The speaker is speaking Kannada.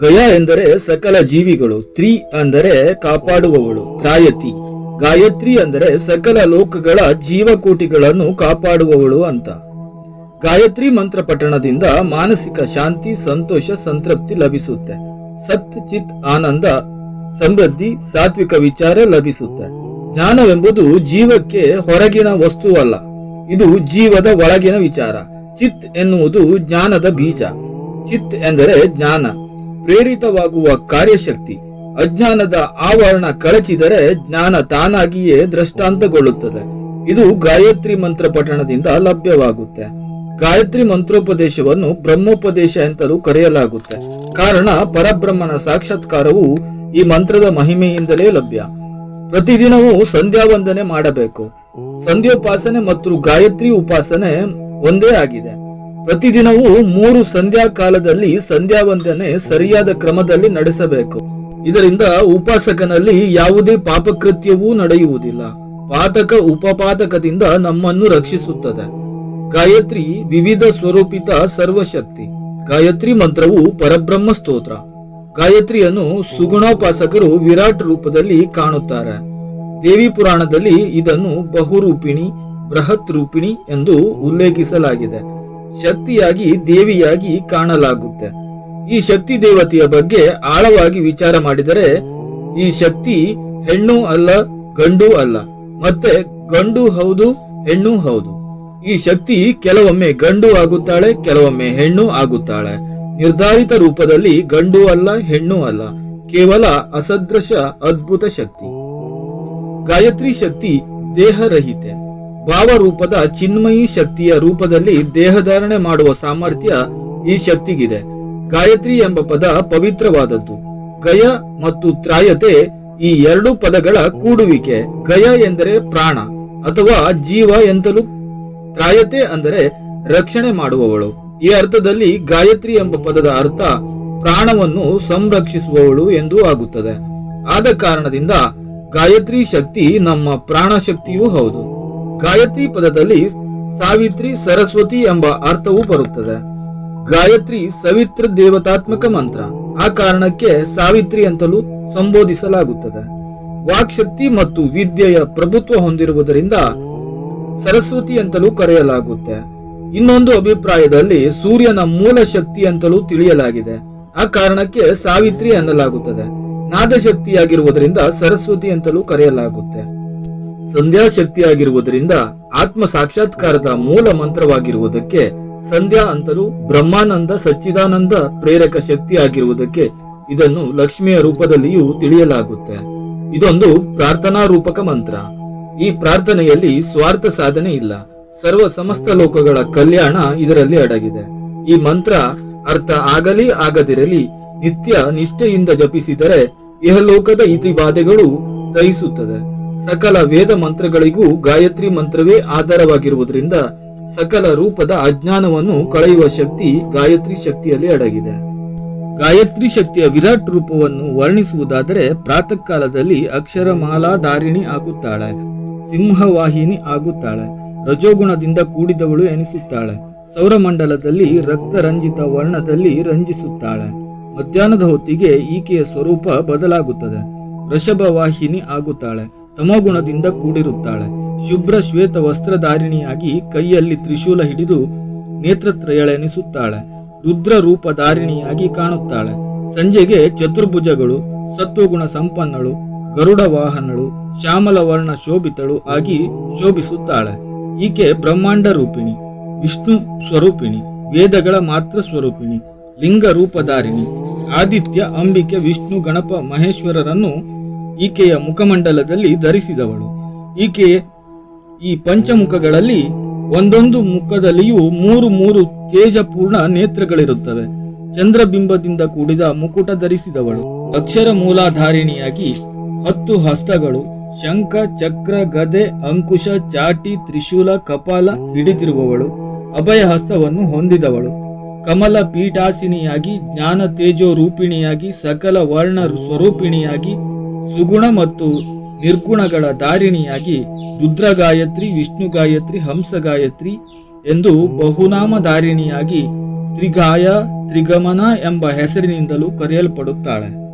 ಗಯ ಎಂದರೆ ಸಕಲ ಜೀವಿಗಳು, ತ್ರಿ ಅಂದರೆ ಕಾಪಾಡುವವಳು, ತ್ರಾಯತಿ. ಗಾಯತ್ರಿ ಅಂದರೆ ಸಕಲ ಲೋಕಗಳ ಜೀವಕೋಟಿಗಳನ್ನು ಕಾಪಾಡುವವಳು ಅಂತ. ಗಾಯತ್ರಿ ಮಂತ್ರ ಪಠಣದಿಂದ ಮಾನಸಿಕ ಶಾಂತಿ, ಸಂತೋಷ, ಸಂತೃಪ್ತಿ ಲಭಿಸುತ್ತೆ. ಸತ್, ಚಿತ್, ಆನಂದ, ಸಮೃದ್ಧಿ, ಸಾತ್ವಿಕ ವಿಚಾರ ಲಭಿಸುತ್ತೆ. ಜ್ಞಾನವೆಂಬುದು ಜೀವಕ್ಕೆ ಹೊರಗಿನ ವಸ್ತುವಲ್ಲ ಇದು ಜೀವದ ಒಳಗಿನ ವಿಚಾರ. ಚಿತ್ ಎನ್ನುವುದು ಜ್ಞಾನದ ಬೀಜ. ಚಿತ್ ಎಂದರೆ ಜ್ಞಾನ. ಪ್ರೇರಿತವಾಗುವ ಕಾರ್ಯಶಕ್ತಿ, ಅಜ್ಞಾನದ ಆವರಣ ಕಳಚಿದರೆ ಜ್ಞಾನ ತಾನಾಗಿಯೇ ದೃಷ್ಟಾಂತಗೊಳ್ಳುತ್ತದೆ. ಇದು ಗಾಯತ್ರಿ ಮಂತ್ರ ಪಠಣದಿಂದ ಲಭ್ಯವಾಗುತ್ತೆ. ಗಾಯತ್ರಿ ಮಂತ್ರೋಪದೇಶವನ್ನು ಬ್ರಹ್ಮೋಪದೇಶ ಎಂತಲೂ ಕರೆಯಲಾಗುತ್ತೆ. ಕಾರಣ ಪರಬ್ರಹ್ಮನ ಸಾಕ್ಷಾತ್ಕಾರವು ಈ ಮಂತ್ರದ ಮಹಿಮೆಯಿಂದಲೇ ಲಭ್ಯ. ಪ್ರತಿದಿನವೂ ಸಂಧ್ಯಾ ವಂದನೆ ಮಾಡಬೇಕು. ಸಂಧ್ಯೋಪಾಸನೆ ಮತ್ತು ಗಾಯತ್ರಿ ಉಪಾಸನೆ ಒಂದೇ ಆಗಿದೆ. ಪ್ರತಿದಿನವೂ ಮೂರು ಸಂಧ್ಯಾ ಕಾಲದಲ್ಲಿ ಸಂಧ್ಯಾ ವಂದನೆ ಸರಿಯಾದ ಕ್ರಮದಲ್ಲಿ ನಡೆಸಬೇಕು. ಇದರಿಂದ ಉಪಾಸಕನಲ್ಲಿ ಯಾವುದೇ ಪಾಪಕೃತ್ಯವೂ ನಡೆಯುವುದಿಲ್ಲ. ಪಾತಕ ಉಪಪಾತಕದಿಂದ ನಮ್ಮನ್ನು ರಕ್ಷಿಸುತ್ತದೆ. ಗಾಯತ್ರಿ ವಿವಿಧ ಸ್ವರೂಪಿತ ಸರ್ವಶಕ್ತಿ. ಗಾಯತ್ರಿ ಮಂತ್ರವು ಪರಬ್ರಹ್ಮ ಸ್ತೋತ್ರ. ಗಾಯತ್ರಿಯನ್ನು ಸುಗುಣೋಪಾಸಕರು ವಿರಾಟ್ ರೂಪದಲ್ಲಿ ಕಾಣುತ್ತಾರೆ. ದೇವಿ ಪುರಾಣದಲ್ಲಿ ಇದನ್ನು ಬಹುರೂಪಿಣಿ, ಬೃಹತ್ ರೂಪಿಣಿ ಎಂದು ಉಲ್ಲೇಖಿಸಲಾಗಿದೆ. ಶಕ್ತಿಯಾಗಿ ದೇವಿಯಾಗಿ ಕಾಣಲಾಗುತ್ತೆ. ಈ ಶಕ್ತಿ ದೇವತೆಯ ಬಗ್ಗೆ ಆಳವಾಗಿ ವಿಚಾರ ಮಾಡಿದರೆ, ಈ ಶಕ್ತಿ ಹೆಣ್ಣು ಅಲ್ಲ, ಗಂಡು ಅಲ್ಲ. ಮತ್ತೆ ಗಂಡು ಹೌದು, ಹೆಣ್ಣು ಹೌದು. ಈ ಶಕ್ತಿ ಕೆಲವೊಮ್ಮೆ ಗಂಡು ಆಗುತ್ತಾಳೆ, ಕೆಲವೊಮ್ಮೆ ಹೆಣ್ಣು ಆಗುತ್ತಾಳೆ. ನಿರ್ಧಾರಿತ ರೂಪದಲ್ಲಿ ಗಂಡು ಅಲ್ಲ, ಹೆಣ್ಣು ಅಲ್ಲ. ಕೇವಲ ಅಸದೃಶ, ಅದ್ಭುತ ಶಕ್ತಿ. ಗಾಯತ್ರಿ ಶಕ್ತಿ ದೇಹರಹಿತೆ. ಭಾವರೂಪದ ಚಿನ್ಮಯಿ ಶಕ್ತಿಯ ರೂಪದಲ್ಲಿ ದೇಹಧಾರಣೆ ಮಾಡುವ ಸಾಮರ್ಥ್ಯ ಈ ಶಕ್ತಿಗಿದೆ. ಗಾಯತ್ರಿ ಎಂಬ ಪದ ಪವಿತ್ರವಾದದ್ದು. ಗಯ ಮತ್ತು ತ್ರಾಯತೆ ಈ ಎರಡು ಪದಗಳ ಕೂಡುವಿಕೆ. ಗಯ ಎಂದರೆ ಪ್ರಾಣ ಅಥವಾ ಜೀವ ಎಂತಲೂ ತ್ರಾಯತೆ ಅಂದರೆ ರಕ್ಷಣೆ ಮಾಡುವವಳು. ಈ ಅರ್ಥದಲ್ಲಿ ಗಾಯತ್ರಿ ಎಂಬ ಪದದ ಅರ್ಥ ಪ್ರಾಣವನ್ನು ಸಂರಕ್ಷಿಸುವವಳು ಎಂದು ಆಗುತ್ತದೆ. ಆದ ಕಾರಣದಿಂದ ಗಾಯತ್ರಿ ಶಕ್ತಿ ನಮ್ಮ ಪ್ರಾಣ ಶಕ್ತಿಯೂ ಹೌದು. ಗಾಯತ್ರಿ ಪದದಲ್ಲಿ ಸಾವಿತ್ರಿ ಸರಸ್ವತಿ ಎಂಬ ಅರ್ಥವೂ ಬರುತ್ತದೆ. ಗಾಯತ್ರಿ ಸವಿತ್ರ ದೇವತಾತ್ಮಕ ಮಂತ್ರ. ಆ ಕಾರಣಕ್ಕೆ ಸಾವಿತ್ರಿ ಅಂತಲೂ ಸಂಬೋಧಿಸಲಾಗುತ್ತದೆ. ವಾಕ್ಶಕ್ತಿ ಮತ್ತು ವಿದ್ಯೆಯ ಪ್ರಭುತ್ವ ಹೊಂದಿರುವುದರಿಂದ ಸರಸ್ವತಿ ಅಂತಲೂ ಕರೆಯಲಾಗುತ್ತೆ. ಇನ್ನೊಂದು ಅಭಿಪ್ರಾಯದಲ್ಲಿ ಸೂರ್ಯನ ಮೂಲ ಶಕ್ತಿ ಅಂತಲೂ ತಿಳಿಯಲಾಗಿದೆ. ಆ ಕಾರಣಕ್ಕೆ ಸಾವಿತ್ರಿ ಅನ್ನಲಾಗುತ್ತದೆ. ನಾದಶಕ್ತಿಯಾಗಿರುವುದರಿಂದ ಸರಸ್ವತಿ ಅಂತಲೂ ಕರೆಯಲಾಗುತ್ತೆ. ಸಂಧ್ಯಾ ಶಕ್ತಿಯಾಗಿರುವುದರಿಂದ ಆತ್ಮ ಸಾಕ್ಷಾತ್ಕಾರದ ಮೂಲ ಮಂತ್ರವಾಗಿರುವುದಕ್ಕೆ ಸಂಧ್ಯಾ ಅಂತಲೂ ಬ್ರಹ್ಮಾನಂದ ಸಚ್ಚಿದಾನಂದ ಪ್ರೇರಕ ಶಕ್ತಿಯಾಗಿರುವುದಕ್ಕೆ ಇದನ್ನು ಲಕ್ಷ್ಮಿಯ ರೂಪದಲ್ಲಿಯೂ ತಿಳಿಯಲಾಗುತ್ತೆ. ಇದೊಂದು ಪ್ರಾರ್ಥನಾ ರೂಪಕ ಮಂತ್ರ. ಈ ಪ್ರಾರ್ಥನೆಯಲ್ಲಿ ಸ್ವಾರ್ಥ ಸಾಧನೆ ಇಲ್ಲ. ಸರ್ವ ಸಮಸ್ತ ಲೋಕಗಳ ಕಲ್ಯಾಣ ಇದರಲ್ಲಿ ಅಡಗಿದೆ. ಈ ಮಂತ್ರ ಅರ್ಥ ಆಗಲಿ ಆಗದಿರಲಿ ನಿತ್ಯ ನಿಷ್ಠೆಯಿಂದ ಜಪಿಸಿದರೆ ಇಹಲೋಕದ ಇತಿಬಾಧೆಗಳು ದಹಿಸುತ್ತದೆ ಸಕಲ ವೇದ ಮಂತ್ರಗಳಿಗೂ ಗಾಯತ್ರಿ ಮಂತ್ರವೇ ಆಧಾರವಾಗಿರುವುದರಿಂದ ಸಕಲ ರೂಪದ ಅಜ್ಞಾನವನ್ನು ಕಳೆಯುವ ಶಕ್ತಿ ಗಾಯತ್ರಿ ಶಕ್ತಿಯಲ್ಲಿ ಅಡಗಿದೆ. ಗಾಯತ್ರಿ ಶಕ್ತಿಯ ವಿರಾಟ್ ರೂಪವನ್ನು ವರ್ಣಿಸುವುದಾದರೆ ಪ್ರಾತಃ ಕಾಲದಲ್ಲಿ ಅಕ್ಷರಮಾಲಾಧಾರಿಣಿ ಆಗುತ್ತಾಳೆ, ಸಿಂಹವಾಹಿನಿ ಆಗುತ್ತಾಳೆ, ರಜೋಗುಣದಿಂದ ಕೂಡಿದವಳು ಎನಿಸುತ್ತಾಳೆ, ಸೌರಮಂಡಲದಲ್ಲಿ ರಕ್ತರಂಜಿತ ವರ್ಣದಲ್ಲಿ ರಂಜಿಸುತ್ತಾಳೆ, ಮಧ್ಯಾಹ್ನದ ಹೊತ್ತಿಗೆ ಈಕೆಯ ಸ್ವರೂಪ ಬದಲಾಗುತ್ತದೆ ವೃಷಭವಾಹಿನಿ ಆಗುತ್ತಾಳೆ ತಮೋಗುಣದಿಂದ ಕೂಡಿರುತ್ತಾಳೆ. ಶುಭ್ರ ಶ್ವೇತ ವಸ್ತ್ರಧಾರಿಣಿಯಾಗಿ ಕೈಯಲ್ಲಿ ತ್ರಿಶೂಲ ಹಿಡಿದು ನೇತ್ರತ್ರಯಳೆನಿಸುತ್ತಾಳೆ. ರುದ್ರ ರೂಪಧಾರಿಣಿಯಾಗಿ ಕಾಣುತ್ತಾಳೆ. ಸಂಜೆಗೆ ಚತುರ್ಭುಜಗಳು, ಸತ್ವಗುಣ ಸಂಪನ್ನಳು, ಗರುಡ ವಾಹನಳು, ಶ್ಯಾಮಲ ವರ್ಣ ಶೋಭಿತಳು ಆಗಿ ಶೋಭಿಸುತ್ತಾಳೆ. ಈಕೆ ಬ್ರಹ್ಮಾಂಡ ರೂಪಿಣಿ, ವಿಷ್ಣು ಸ್ವರೂಪಿಣಿ, ವೇದಗಳ ಮಾತ್ರ ಸ್ವರೂಪಿಣಿ, ಲಿಂಗ ರೂಪಧಾರಿಣಿ, ಆದಿತ್ಯ ಅಂಬಿಕೆ ವಿಷ್ಣು ಗಣಪ ಮಹೇಶ್ವರರನ್ನು ಈಕೆಯ ಮುಖಮಂಡಲದಲ್ಲಿ ಧರಿಸಿದವಳು. ಈಕೆ ಈ ಪಂಚಮುಖಗಳಲ್ಲಿ ಒಂದೊಂದು ಮುಖದಲ್ಲಿಯೂ ಮೂರು ಮೂರು ತೇಜಪೂರ್ಣ ನೇತ್ರಗಳಿರುತ್ತವೆ. ಚಂದ್ರಬಿಂಬದಿಂದ ಕೂಡಿದ ಮುಕುಟ ಧರಿಸಿದವಳು. ಅಕ್ಷರ ಮೂಲಾಧಾರಿಣಿಯಾಗಿ ಹತ್ತು ಹಸ್ತಗಳು, ಶಂಖ, ಚಕ್ರ, ಗದೆ, ಅಂಕುಶ, ಚಾಟಿ, ತ್ರಿಶೂಲ, ಕಪಾಲ ಹಿಡಿದಿರುವವಳು. ಅಭಯ ಹಸ್ತವನ್ನು ಹೊಂದಿದವಳು. ಕಮಲ ಪೀಠಾಸಿನಿಯಾಗಿ, ಜ್ಞಾನ ತೇಜೋ ರೂಪಿಣಿಯಾಗಿ, ಸಕಲ ವರ್ಣ ಸ್ವರೂಪಿಣಿಯಾಗಿ ಸುಗುಣ ಮತ್ತು ನಿರ್ಗುಣಗಳ ಧಾರಿಣಿಯಾಗಿ ರುದ್ರಗಾಯತ್ರಿ ವಿಷ್ಣು ಗಾಯತ್ರಿ ಹಂಸ ಗಾಯತ್ರಿ ಎಂದು ಬಹುನಾಮ ಧಾರಿಣಿಯಾಗಿ ತ್ರಿಗಾಯ, ತ್ರಿಗಮನ ಎಂಬ ಹೆಸರಿನಿಂದಲೂ ಕರೆಯಲ್ಪಡುತ್ತಾಳೆ.